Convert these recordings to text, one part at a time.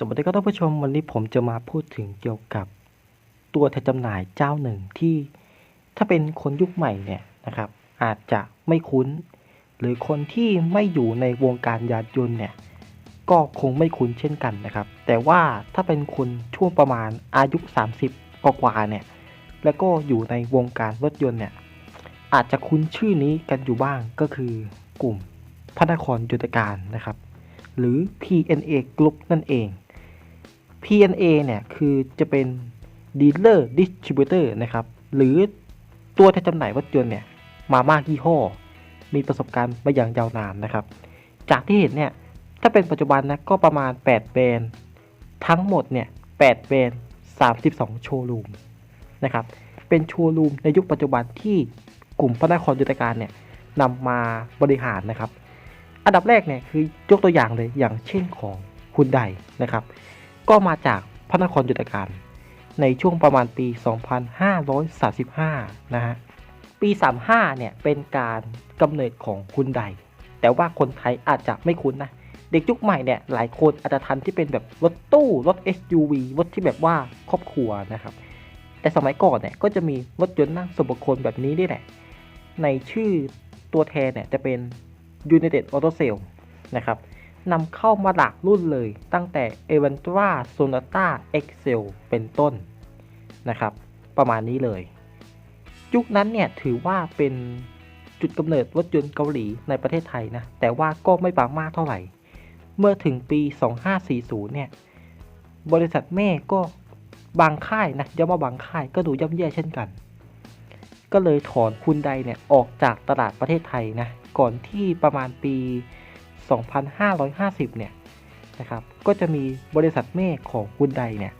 สวัสดีครับท่านผู้ชมวันนี้ผมจะมาพูดถึงเกี่ยวกับตัวแทนจำหน่ายเจ้าหนึ่งที่ถ้าเป็นคนยุคใหม่เนี่ยนะครับ อาจจะไม่คุ้น หรือคนที่ไม่อยู่ในวงการยานยนต์เนี่ยก็คงไม่คุ้นเช่นกันนะครับ แต่ว่าถ้าเป็นคนช่วงประมาณอายุ 30 กว่าๆเนี่ยแล้วก็อยู่ในวงการรถยนต์เนี่ยอาจจะคุ้นชื่อนี้กันอยู่บ้างก็คือกลุ่มพระนครยุทธการนะครับ หรือ PNA Group นั่นเอง PNA เนี่ยคือจะเป็น Dealer Distributor นะครับ หรือตัวแทนจำหน่ายรถยนต์เนี่ยมามากยี่ห้อ มีประสบการณ์มาอย่างยาวนานนะครับ จากที่เห็นเนี่ยถ้าเป็นปัจจุบันนะก็ประมาณ 8 แบรนด์ทั้งหมดเนี่ย8แบรนด์32 โชว์รูมนะครับ เป็นโชว์รูมในยุคปัจจุบันที่กลุ่มพระนครยุทธการเนี่ยนำมาบริหารนะครับ อันดับแรกเนี่ยคือยกตัวอย่างเลยอย่างเช่นของคุณใดนะครับ ก็มาจากพระนครยุทธการ ในช่วงประมาณปี 2535 นะฮะ ปี 35 เนี่ย เป็นการกำเนิดของคุณใด แต่ว่าคนไทยอาจจะไม่คุ้นนะ เด็กยุคใหม่เนี่ย หลายคนอาจจะทันที่เป็นแบบรถตู้รถ SUV รถที่แบบว่าครอบครัวนะครับ แต่สมัยก่อนเนี่ย ก็จะมีรถยนต์นั่งส่วนบุคคลแบบนี้นี่แหละ ในชื่อตัวแทนเนี่ยจะเป็น United Auto Sales นะครับ นำเข้ามาหลากรุ่นเลย ตั้งแต่ e v e n t r a Sonata Excel เป็นต้นนะครับ ประมาณนี้เลย ยุคนั้นเนี่ยถือว่าเป็นจุดกำเนิดรถยนต์เกาหลีในประเทศไทยนะ แต่ว่าก็ไม่บางมากเท่าไหร่ เมื่อถึงปี 2540 เนี่ย บริษัทแม่ก็บางค่ายนะย้ำว่าบางค่ายก็ดูย่ำแย่เช่นกัน ก็เลยถอนคุณใดเนี่ยออกจากตลาดประเทศไทยนะ ก่อนที่ประมาณปี 2550 เนี่ยนะครับ ก็จะมีบริษัทแม่ของคุณใดเนี่ย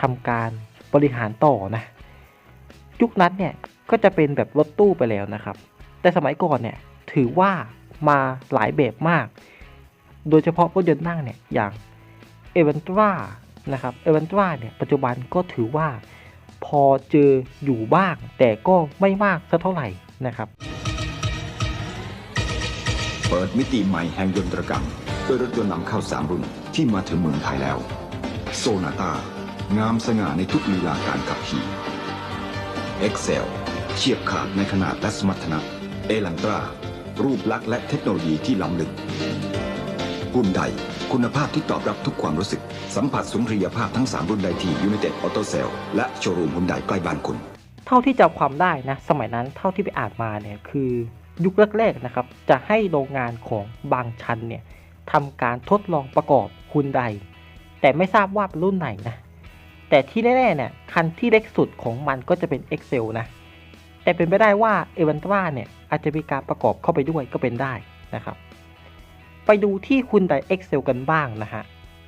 ทำการบริหารต่อนะ ยุคนั้นเนี่ยก็จะเป็นแบบรถตู้ไปแล้วนะครับ แต่สมัยก่อนเนี่ยถือว่ามาหลายแบบมาก โดยเฉพาะรถยนต์นั่งเนี่ยอย่าง e v e n t r a นะครับ e v e n t r a เนี่ยปัจจุบันก็ถือว่าพอเจออยู่บ้าง แต่ก็ไม่มากสักเท่าไหร่นะครับ เปิดมิติใหม่แห่งยนตรกรรมด้วยรถยนต์นำเข้า3รุ่นที่มาถึงเมืองไทยแล้ว โซนาตางามสง่าในทุกลีลาการขับขี่ Excel เฉียบขาดในขนาดและสมรรถนะ เอลันตรา รูปลักษณ์และเทคโนโลยีที่ล้ำลึกหุ่นใดคุณภาพที่ตอบรับทุกความรู้สึก สัมผัสสุนทรียภาพทั้ง 3 รุ่นใดที่ United Auto Sale และโชว์รูมหุ่นใดใกล้บ้านคุณ เท่าที่จำความได้นะ สมัยนั้นเท่าที่ไปอ่านมาเนี่ยคือ ยุคแรกๆนะครับ จะให้โรงงานของบางชันเนี่ยทำการทดลองประกอบคุณใด แต่ไม่ทราบว่าเป็นรุ่นไหนนะ แต่ที่แน่ๆเนี่ยคันที่เล็กสุดของมันก็จะเป็น Excel นะ แต่เป็นไปได้ว่า e v e n t r a เนี่ยอาจจะมีการประกอบเข้าไปด้วยก็เป็นได้นะครับ ไปดูที่คุณได Excel กันบ้างนะฮะ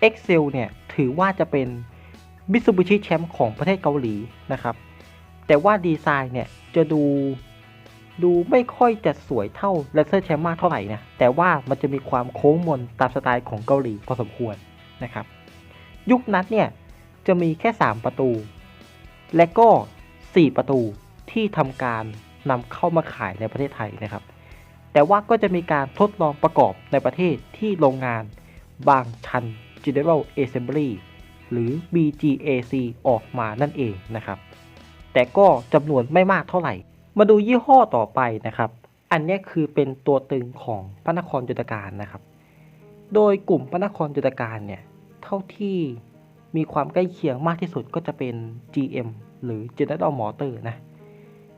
Excel เนี่ยถือว่าจะเป็น Mitsubishi แชมป์ของประเทศเกาหลีนะครับ แต่ว่าดีไซน์เนี่ยจะดู ดูไม่ค่อยจะสวยเท่า l ลเซอร์แชมป์มาเท่าไหร่นะ แต่ว่ามันจะมีความโค้งมนตามสไตล์ของเกาหลีพอสมควรนะครับ ยุคนั้นเนี่ย จะมีแค่ 3 ประตู และก็ 4 ประตูที่ทำการนำเข้ามาขายในประเทศไทยนะครับ แต่ว่าก็จะมีการทดลองประกอบในประเทศที่โรงงานบางชัน General Assembly หรือ BGAC ออกมานั่นเองนะครับ แต่ก็จำนวนไม่มากเท่าไหร่ มาดูยี่ห้อต่อไปนะครับ อันนี้คือเป็นตัวตึงของพระนครยุทธการนะครับ โดยกลุ่มพระนครยุทธการเนี่ย เท่าที่มีความใกล้เคียงมากที่สุดก็จะเป็น GM หรือ General Motor นะ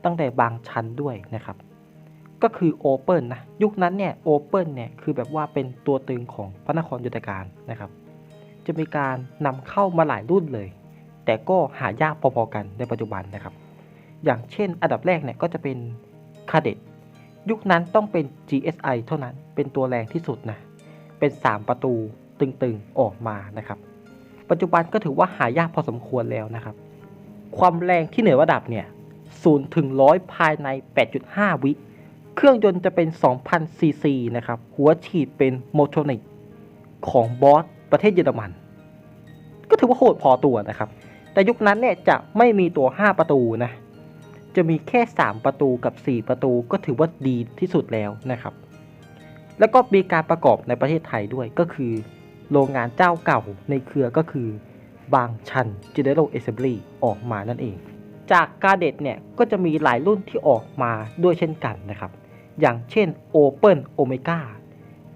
ตั้งแต่บางชั้นด้วยนะครับ ก็คือ Open นะ ยุคนั้นเนี่ย Open เนี่ย คือแบบว่าเป็นตัวตึงของพระนครยุทธการนะครับ จะมีการนำเข้ามาหลายรุ่นเลย แต่ก็หายากพอๆกันในปัจจุบันนะครับ อย่างเช่น อันดับแรกเนี่ยก็จะเป็น c a d e t ยุคนั้นต้องเป็น GSI เท่านั้นเป็นตัวแรงที่สุดนะ เป็น 3 ประตูตึงๆออกมานะครับ ปัจจุบันก็ถือว่าหายากพอสมควรแล้วนะครับ ความแรงที่เหนือระดับเนี่ย0ถึง100 ภายใน 8.5 วิ เครื่องยนต์จะเป็น 2,000 ซีซีนะครับ หัวฉีดเป็นโมโทนิกของบอสประเทศเยอรมัน ก็ถือว่าโหดพอตัวนะครับ แต่ยุคนั้นเนี่ยจะไม่มีตัว 5 ประตูนะ จะมีแค่ 3 ประตูกับ 4 ประตูก็ถือว่าดีที่สุดแล้วนะครับ แล้วก็มีการประกอบในประเทศไทยด้วยก็คือ โรงงานเจ้าเก่าในเครือก็คือบางชัน General Assembly ออกมานั่นเอง จากกาเด็ดเนี่ยก็จะมีหลายรุ่นที่ออกมาด้วยเช่นกันนะครับ อย่างเช่น Open Omega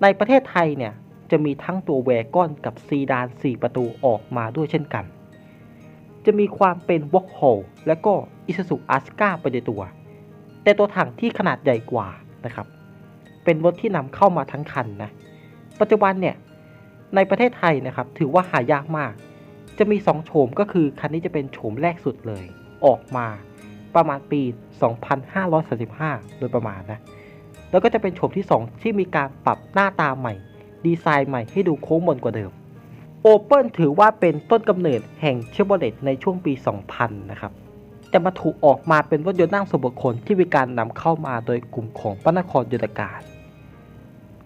ในประเทศไทยเนี่ยจะมีทั้งตัวแวก้อนกับซีดาน 4 ประตูออกมาด้วยเช่นกัน จะมีความเป็นวอล์กโฮและก็ Isuzu a s k a ไปในตัว แต่ตัวถังที่ขนาดใหญ่กว่านะครับ เป็นรถที่นำเข้ามาทั้งคันนะ ปัจจุบันเนี่ยในประเทศไทยนะครับถือว่าหายากมาก จะมี 2 โฉมก็คือคันนี้จะเป็นโฉมแรกสุดเลย ออกมาประมาณปี 2535 โดยประมาณนะ แล้วก็จะเป็นโฉมที่ 2 ที่มีการปรับหน้าตาใหม่ ดีไซน์ใหม่ให้ดูโค้งมนกว่าเดิม Open ถือว่าเป็นต้นกำเนิดแห่งเชฟโรเลตในช่วงปี 2000 นะครับ แต่มาถูกออกมาเป็นรถยนต์นั่งส่วนบุคคลที่มีการนำเข้ามาโดยกลุ่มของพระนครยุทธการ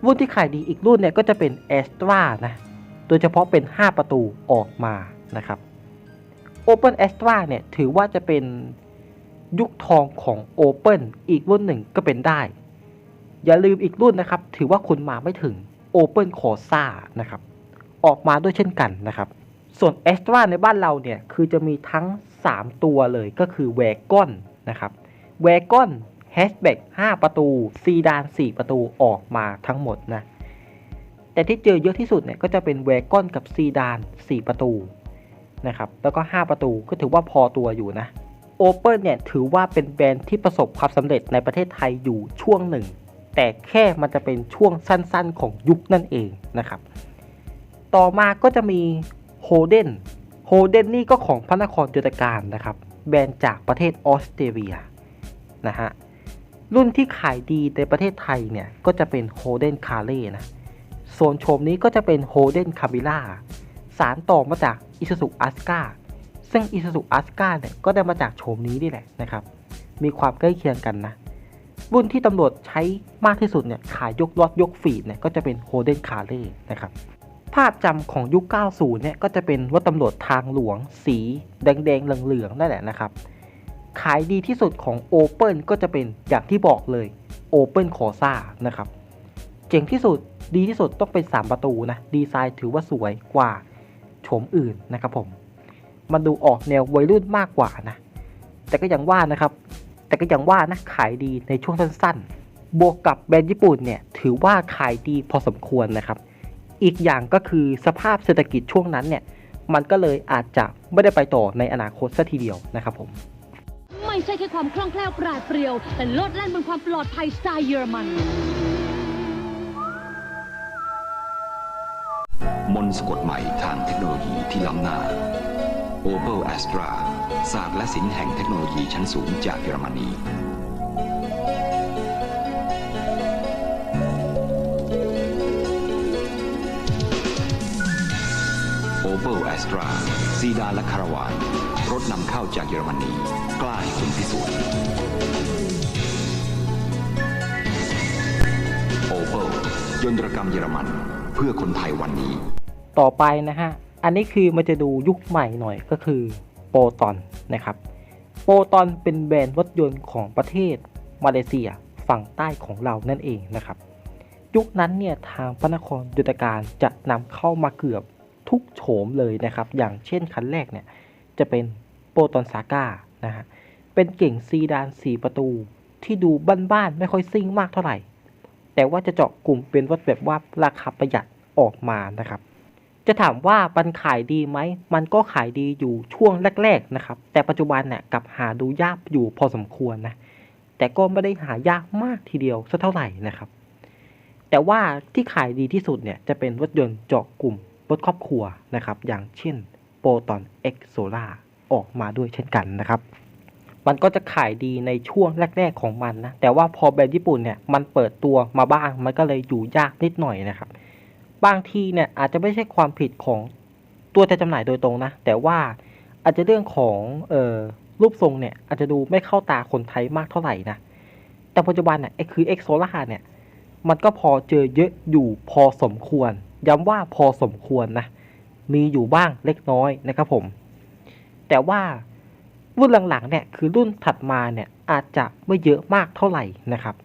รุ่นที่ขายดีอีกรุ่นเนี่ยก็จะเป็น a s t r a นะ โดยเฉพาะเป็น 5 ประตูออกมานะครับ Open a s t r a เนี่ยถือว่าจะเป็นยุคทองของ Open อีกรุ่นหนึ่งก็เป็นได้ อย่าลืมอีกรุ่นนะครับ ถือว่าคุณมาไม่ถึง Open Corsa นะครับ ออกมาด้วยเช่นกันนะครับ ส่วน a s t r a ในบ้านเราเนี่ยคือจะมีทั้ง 3 ตัวเลยก็คือ w a g o n นะครับ w a g o n Hatchback 5ประตูซีดาน4 ประตูออกมาทั้งหมดนะแต่ที่เจอเยอะที่สุดเนี่ยก็จะเป็น w a g o n กับซีดาน 4 ประตูนะครับแล้วก็ 5 ประตูก็ถือว่าพอตัวอยู่นะ Open เนี่ยถือว่าเป็นแบรนด์ที่ประสบความสำเร็จในประเทศไทยอยู่ช่วงหนึ่ง แต่แค่มันจะเป็นช่วงสั้นๆของยุคนั่นเองนะครับ ต่อมาก็จะมี Holden Holden นี่ก็ของพระนครโยธการนะครับ แบรนด์จากประเทศออสเตรเลียนะฮะรุ่นที่ขายดีในประเทศไทยเนี่ย ก็จะเป็น Holden c a r l e นะส่วนโฉมนี้ก็จะเป็น Holden Camilla สารต่อมาจาก Isuzu a s k a ซึ่ง Isuzu a s k a เนี่ยก็ได้มาจากโฉมนี้นี่แหละนะครับ มีความใกล้เคียงกันนะ รุ่นที่ตำรวจใช้มากที่สุดเนี่ยขายยกรถยกฟีดเนี่ยก็จะเป็น Holden c a r l e นะครับ ภาพจำของยุค 90 เนี่ยก็จะเป็นรถตำรวจทางหลวง สีแดงๆเหลืองๆนั่นแหละนะครับ ขายดีที่สุดของ Open ก็จะเป็นอย่างที่บอกเลย Open Corsa นะครับ เจ๋งที่สุดดีที่สุดต้องเป็น 3 ประตูนะ ดีไซน์ถือว่าสวยกว่าโฉมอื่นนะครับผม มันดูออกแนววัยรุ่นมากกว่านะ แต่ก็ยังว่านะครับ แต่ก็ยังว่านะขายดีในช่วงสั้นๆ บวกกับแบรนด์ญี่ปุ่นเนี่ยถือว่าขายดีพอสมควรนะครับ อีกอย่างก็คือสภาพเศรษฐกิจช่วงนั้นเนี่ยมันก็เลยอาจจะไม่ได้ไปต่อในอนาคตซะทีเดียวนะครับผม ไม่ใช่แค่ความคล่องแคล่วปราดเปรียว แต่โลดแล่นบนความปลอดภัยสไตล์เยอรมัน มนต์สะกดใหม่ทางเทคโนโลยีที่ล้ำหน้า Opel Astra ศาสตร์และศิลป์แห่งเทคโนโลยีชั้นสูงจากเยอรมนี Opel Astra ซีดานและคาราวาน รถนำเข้าจากเยอรมนีกล้าให้คุณพิสูจน์ Opel ยนตรกรรมเยอรมันเพื่อคนไทยวันนี้ ต่อไปนะฮะ อันนี้คือมันจะดูยุคใหม่หน่อยก็คือโปรตอนนะครับ โปรตอนเป็นแบรนด์รถยนต์ของประเทศมาเลเซียฝั่งใต้ของเรานั่นเองนะครับ ยุคนั้นเนี่ยทางพระนครยุทธการจะนำเข้ามาเกือบ ทุกโฉมเลยนะครับ อย่างเช่นคันแรกเนี่ย จะเป็นโปรตอนซาก้านะฮะ เป็นเก่งซีดาน 4 ประตูที่ดูบ้านๆไม่ค่อยซิ่งมากเท่าไหร่ แต่ว่าจะเจาะกลุ่มเป็นรถแบบว่าราคาประหยัดออกมานะครับ จะถามว่ามันขายดีไหม มันก็ขายดีอยู่ช่วงแรกๆนะครับ แต่ปัจจุบันเนี่ยกับหาดูยากอยู่พอสมควรนะ แต่ก็ไม่ได้หายากมากทีเดียวสักเท่าไหร่นะครับ แต่ว่าที่ขายดีที่สุดเนี่ยจะเป็นรถยนต์เจาะกลุ่ม รถครอบครัวนะครับ อย่างเช่นโปรตอน X Solar ออกมาด้วยเช่นกันนะครับมันก็จะขายดีในช่วงแรก ๆของมันนะ แต่ว่าพอแบรนด์ญี่ปุ่นเนี่ยมันเปิดตัวมาบ้าง มันก็เลยอยู่ยากนิดหน่อยนะครับ บางทีเนี่ยอาจจะไม่ใช่ความผิดของตัวแทนจำหน่ายโดยตรงนะ แต่ว่าอาจจะเรื่องของเอ่อรูปทรงเนี่ยอาจจะดูไม่เข้าตาคนไทยมากเท่าไหร่นะ แต่ปัจจุบันเนี่ยไอ้คือ X Solar เนี่ยมันก็พอเจอเยอะอยู่พอสมควร ย้ำว่าพอสมควรนะ มีอยู่บ้างเล็กน้อยนะครับผม แต่ว่ารุ่นหลังๆเนี่ยคือรุ่นถัดมาเนี่ยอาจจะไม่เยอะมากเท่าไหร่นะครับ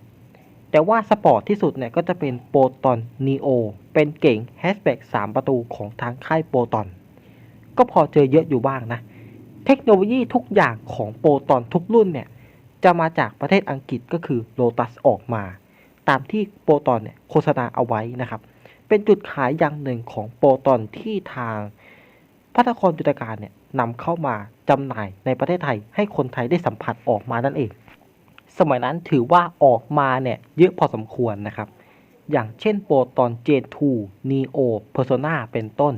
แต่ว่าสปอร์ตที่สุดเนี่ยก็จะเป็นโปรตอนนีโอเป็นเก่งแฮชแบ็ก3ประตูของทางค่ายโปรตอน ก็พอเจอเยอะอยู่บ้างนะ เทคโนโลยีทุกอย่างของโปรตอนทุกรุ่นเนี่ยจะมาจากประเทศอังกฤษก็คือโ o ตัสออกมา ตามที่โปรตอนเนี่ยโฆษณาเอาไว้นะครับ เป็นจุดขายอย่างหนึ่งของโปรตอนที่ทางพัฒนครจุตการเนี่ยนำเข้ามาจำหน่ายในประเทศไทย ให้คนไทยได้สัมผัสออกมานั่นเอง สมัยนั้นถือว่าออกมาเนี่ยเยอะพอสมควรนะครับ อย่างเช่นโปรตอน J2 Neo Persona เป็นต้น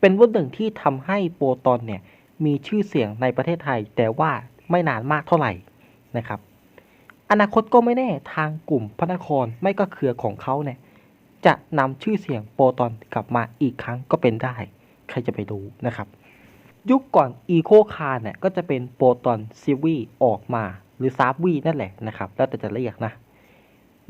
เป็นรุ่นหนึ่งที่ทำให้โปรตอนเนี่ยมีชื่อเสียงในประเทศไทย แต่ว่าไม่นานมากเท่าไหร่นะครับ อนาคตก็ไม่แน่ทางกลุ่มพระนครไม่ก็เครือของเขาเนี่ย จะนำชื่อเสียงโปรตอนกลับมาอีกครั้งก็เป็นได้ ใครจะไปรู้นะครับ ยุคก่อนอีโคคาร์เนี่ยก็จะเป็นโปรตอนซิวีออกมา หรือซาบวีนั่นแหละนะครับ แล้วแต่จะเรียกนะ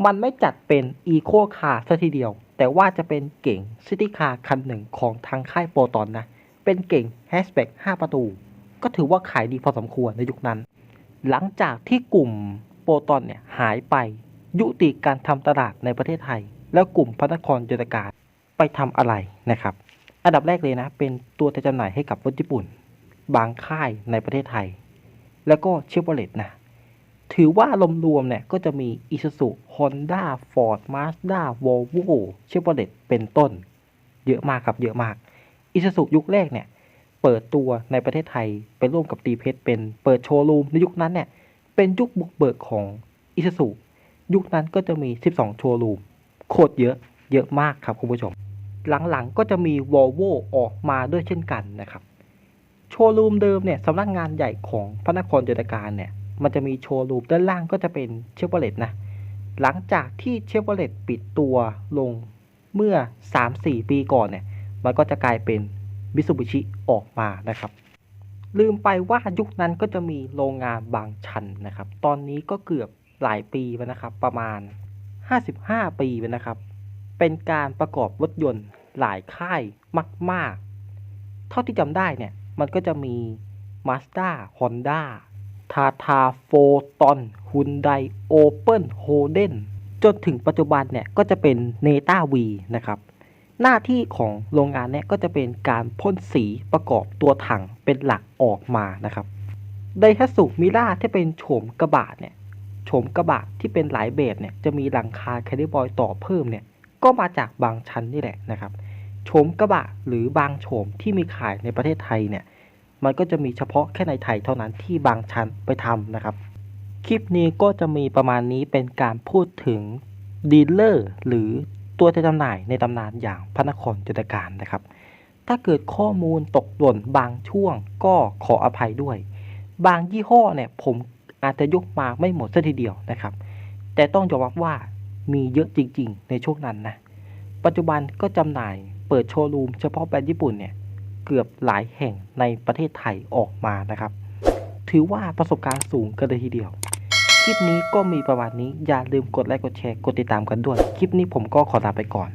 มันไม่จัดเป็นอีโคคาร์ซะทีเดียว แต่ว่าจะเป็นเก่งซิตี้คาร์คันหนึ่งของทางค่ายโปรตอนนะ เป็นเก่งแฮชแบ็ก5ประตู ก็ถือว่าขายดีพอสมควรในยุคนั้น หลังจากที่กลุ่มโปรตอนเนี่ยหายไปยุติการทำตลาดในประเทศไทย แล้วกลุ่มพระนครยนตการไปทำอะไรนะครับ อันดับแรกเลยนะ เป็นตัวแทนจำหน่ายให้กับรถญี่ปุ่น บางค่ายในประเทศไทย แล้วก็เชฟโรเลตนะ ถือว่ารวมๆเนี่ยก็จะมี Isuzu Honda Ford Mazda Volvo Chevrolet เลตเป็นต้น เยอะมากครับเยอะมาก Isuzu ยุคแรกเนี่ยเปิดตัวในประเทศไทยไปร่วมกับตีเพชรเป็นเปิดโชว์รูมในยุคนั้นเนี่ยเป็นยุคบุกเบิกของ Isuzu ยุคนั้นก็จะมี 12 โชว์รูม โคตรเยอะเยอะมากครับคุณผู้ชม หลังๆก็จะมี Volvo ออกมาด้วยเช่นกันนะครับ โชว์รูมเดิมเนี่ยสำนักงานใหญ่ของพระนครโยธการเนี่ย มันจะมีโชว์รูมด้านล่างก็จะเป็นเชฟโรเลตนะ หลังจากที่เชฟโรเลตปิดตัวลงเมื่อ 3-4 ปีก่อนเนี่ย มันก็จะกลายเป็นมิ t ซูบิชิออกมานะครับ ลืมไปว่ายุคนั้นก็จะมีโรงงานบางชันนะครับ ตอนนี้ก็เกือบหลายปีแล้วนะครับ ประมาณ 55 ปีแล้วนะครับ เป็นการประกอบรถยนต์หลายค่ายมาก ๆ เท่าที่จำได้เนี่ย มันก็จะมี Mazda Honda ทาทาโฟตอนฮุนไดโอเปิลโฮเดนจนถึงปัจจุบันเนี่ย ก็จะเป็นเนต้าวีนะครับ หน้าที่ของโรงงานเนี่ย ก็จะเป็นการพ่นสีประกอบตัวถังเป็นหลักออกมานะครับไดฮัตสุมิล่าที่เป็นโฉมกระบะเนี่ย มกระบะที่เป็นหลายแบบเนี่ยจะมีหลังคาแคลิบอยต่อเพิ่มเนี่ยก็มาจากบางชั้นนี่แหละนะครับโฉมกระบะหรือบางโฉมที่มีขายในประเทศไทยเนี่ยมันก็จะมีเฉพาะแค่ในไทยเท่านั้นที่บางชั้นไปทำนะครับ คลิปนี้ก็จะมีประมาณนี้เป็นการพูดถึงดีลเลอร์หรือตัวแทนจำหน่ายในตำนานอย่างพระนครจุตการนะครับ ถ้าเกิดข้อมูลตกหล่นบางช่วงก็ขออภัยด้วย บางยี่ห้อเนี่ยผม อาจจะยกมาไม่หมดซะทีเดียวนะครับ แต่ต้องยอมรับว่ามีเยอะจริง ๆ ในช่วงนั้นนะ ปัจจุบันก็จำหน่ายเปิดโชว์รูมเฉพาะแบรนด์ญี่ปุ่นเนี่ยเกือบหลายแห่งในประเทศไทยออกมานะครับ ถือว่าประสบการณ์สูงกันเลยทีเดียว คลิปนี้ก็มีประมาณนี้อย่าลืมกดไลค์กดแชร์กดติดตามกันด้วย คลิปนี้ผมก็ขอลาไปก่อน